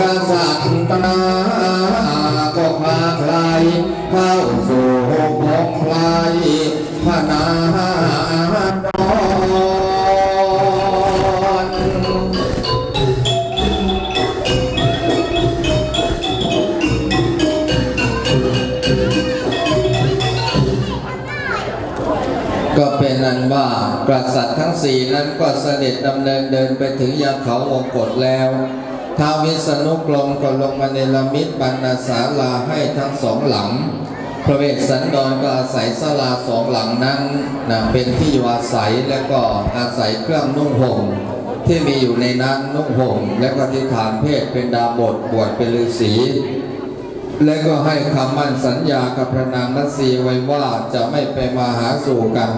กษัตริย์ตนาก็พาใครเข้าสู่วงไพรพนาดนก็เป็นนั้นว่ากษัตริย์ทั้งสี่นั้นก็เสด็จดำเนินเดินไปถึงยังเขาวงกฏแล้ว ท้าววิษณุกรมก็ลงมาในละมิตบรรณาศาลาให้ทั้งสองหลัง พระเวสสันดรก็อาศัยศาลาสองหลังนั้นนะเป็นที่อยู่อาศัยและก็อาศัยเครื่องนุ่งห่มที่มีอยู่ในนั้นนุ่งห่มและก็ที่ฐานเพศเป็นดาบทบวชเป็นฤาษีและก็ให้คำมั่นสัญญากับพระนางนัสีไว้ว่าจะไม่ไปมาหาสู่กัน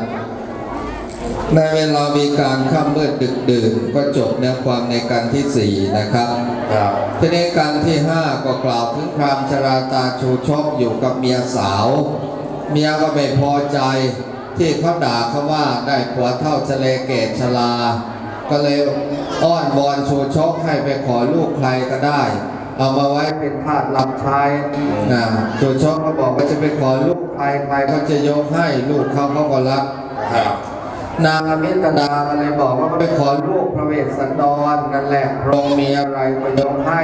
ในเวลามีการข้ามมืดดึกดื่นก็จบเนื้อความในการที่สี่นะครับครับทีนี้การที่ห้าก็กล่าวถึงพรามชราตาชูชกอยู่กับเมียสาว เมียก็ไม่พอใจที่เขาด่าเขาว่าได้ผัวเท่าชะเลเกตชลา ก็เลยอ้อนวอนชูชกให้ไปขอลูกใครก็ได้ เอามาไว้เป็นทาสรับใช้นะชูชกก็บอกว่าจะไปขอลูกใครใครเขาจะยกให้ลูกเขาเขาก็รักครับ นางอมิตดาก็เลยบอกว่าไปขอลูกพระเวสสันดรนั่นแหละพระองค์มีอะไรก็ยกให้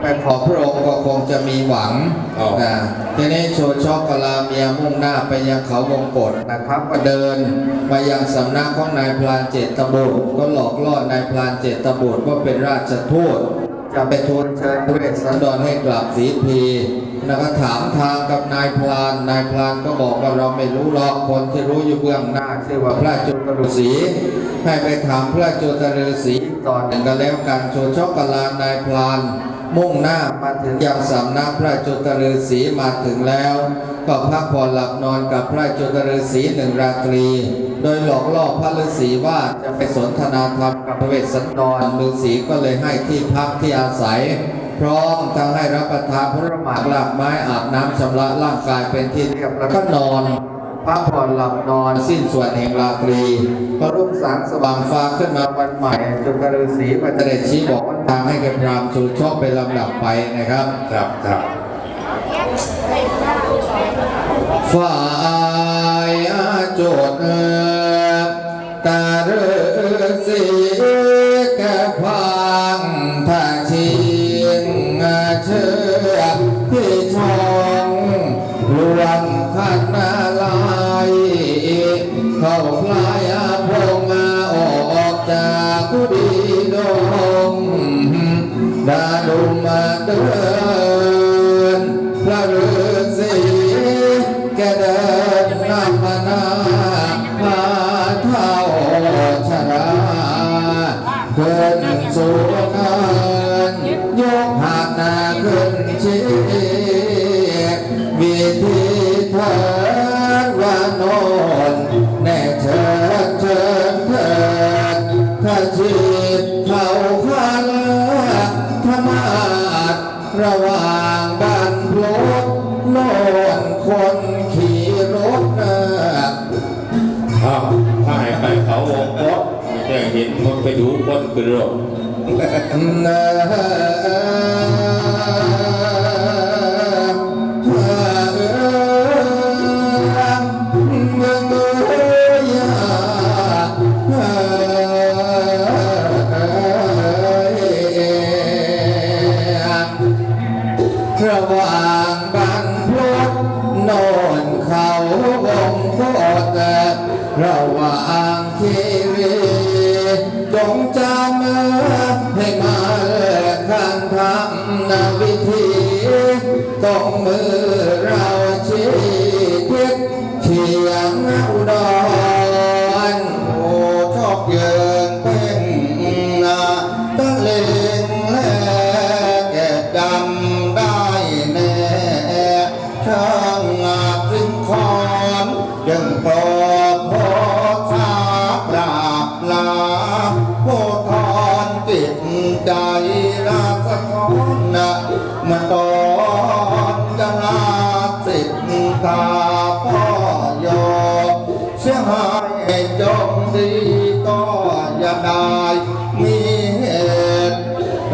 ไปขอพระองค์ก็คงจะมีหวังอ๋อนะทีนี้โชชอกกลาเมียมุ่งหน้าไปยังเขาวงกฏนะครับ ก็เดินมายังสำนักของนายพลานเจตบุตร ก็หลอกล่อนายพลานเจตบุตรว่าเป็นราชทูตจะไปทูลเชิญพระเวสสันดรให้กลับสีพีแล้วก็ถามทางกับนายพลาน นายพลานก็บอกว่าเราไม่รู้หรอกคนที่รู้อยู่เบื้องหน้า ชื่อว่าพระจุตรุษีให้ไปถามพระจุตรุษีตอนหนึ่งกันแล้วกันโชชกกลานายพลาน มุ่งหน้ามาถึงยังสำนักพระจุตฤษีมาถึงแล้ว ก็พักผ่อนหลับนอนกับพระจุตฤษีหนึ่งราตรี โดยหลอกล่อพระฤาษีว่าจะไปสนทนาธรรมกับพระเวสสันดรฤาษีก็เลยให้ที่พักที่อาศัยพร้อมทั้งให้รับประทานพระหมากลากไม้อาบน้ำชำระร่างกายเป็นที่เรียบแล้วก็นอน พักผ่อนหลับนอนสิ้นส่วนแห่งราตรีพอรุ่งสางสว่างฟ้าขึ้นมาวันใหม่จนกระฤาษีปัจเจเดชชี้บอกว่าทางให้แกพรามชูชอบเป็นลำดับไปนะครับครับครับฝ่ายอาโจทย์เอ่อตาฤาษี ดา เขาวงกฏจะเห็นมันไปดูคนคือรถเอ่อระว่า ต้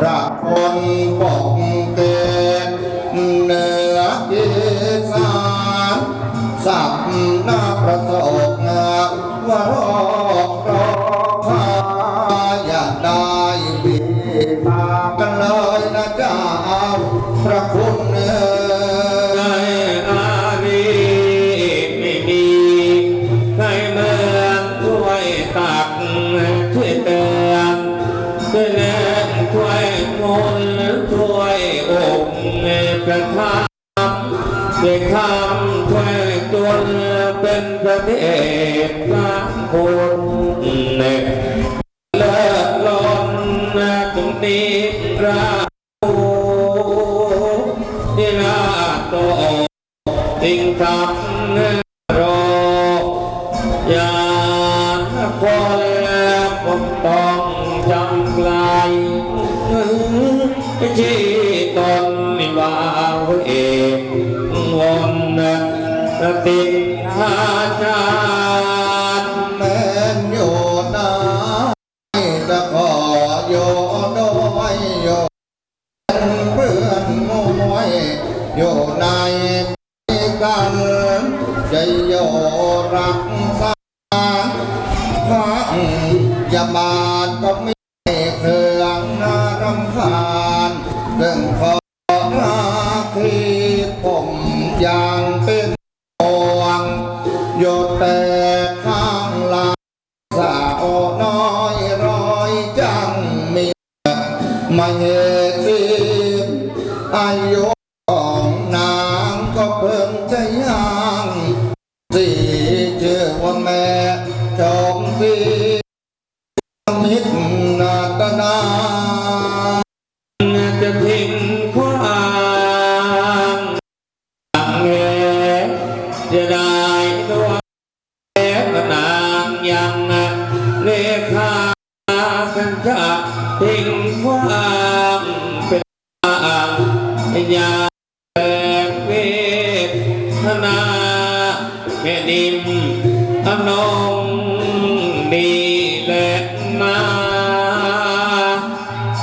พระคนปกเกตเหนือเกศาสับหน้าประสง เนประเทศสร้างคนเลิศล้นตรงนี้พรานิราโตติงทำรอยาคนแล้วผมต้องจำไกลชีตนนิวาเองวนติด หาจารแม่นโยนาตะขอโยโดยโยเพื่อนมวยโยในกันจะโยรักษาพระยาบา มาเหตุสิอายุ ทนาแม่ดิมอนงดีและนา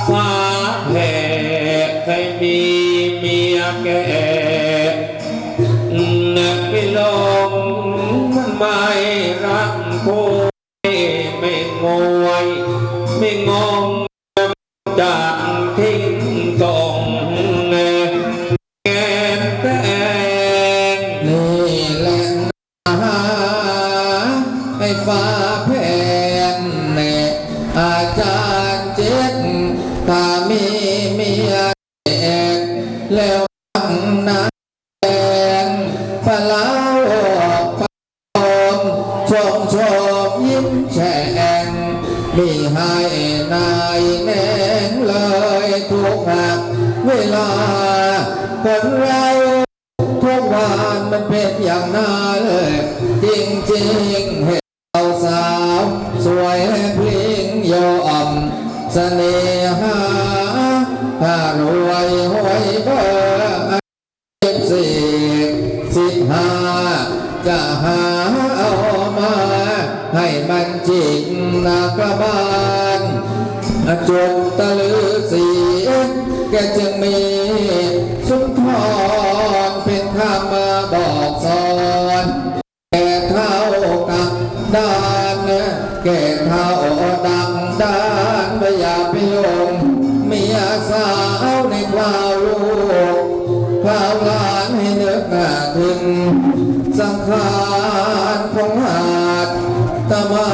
ฟ้าแผ่ใครมีเมียแก่นึกไม่ลงมันไม่รักผู้ไม่งวยไม่งงจาก ถ้ามีเมียแอกแล้วฟังนะแดงพะเล้าพะโอมชมชมยิ้มแฉ่งมีให้นายแนงเลยทุกหักเวลาคนเราทุกวันมันเป็นอย่างนั้นจริงจริงเห็นเราสาวสวยเพลิ้งยอมเสน่ ให้มันจริงนักระบาลจนตะลือสีแกจึงมีสุนทรเป็นคำมาบอกสอนแก่เท่ากับด้านแก่เท่าดังด้านไม่อยากไปยงเมียสาวในคราวลูกคราวหลานให้เนึกถึงสังขารของหาด ตมา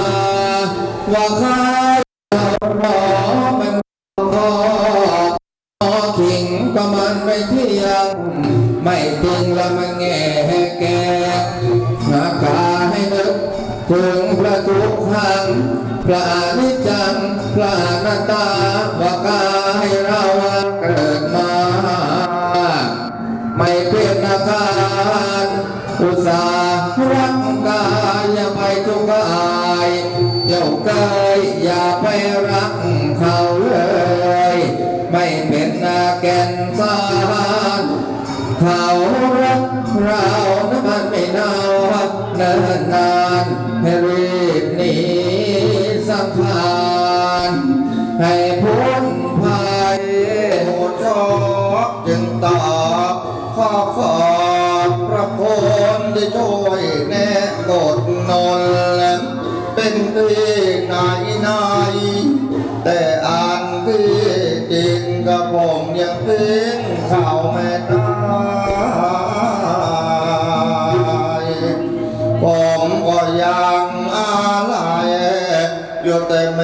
ว่าใครหมอมันพอทิ้งก็มันไม่เที่ยง ไม่ทิ้งล้วมันแง่แก่หากาให้นึกถึงพระทุกขังพระนิจังพระนัตาว่ากา ทุกข์กายเดี๋ยวเกยอย่าไปรักเขาเลย ไม่เป็นนาแก่นสารเขารักเรานะมันไม่นานเนินนานให้รี ผมยังเขาไม่ได้ผมก็ยังอะไรอยู่แต่แม่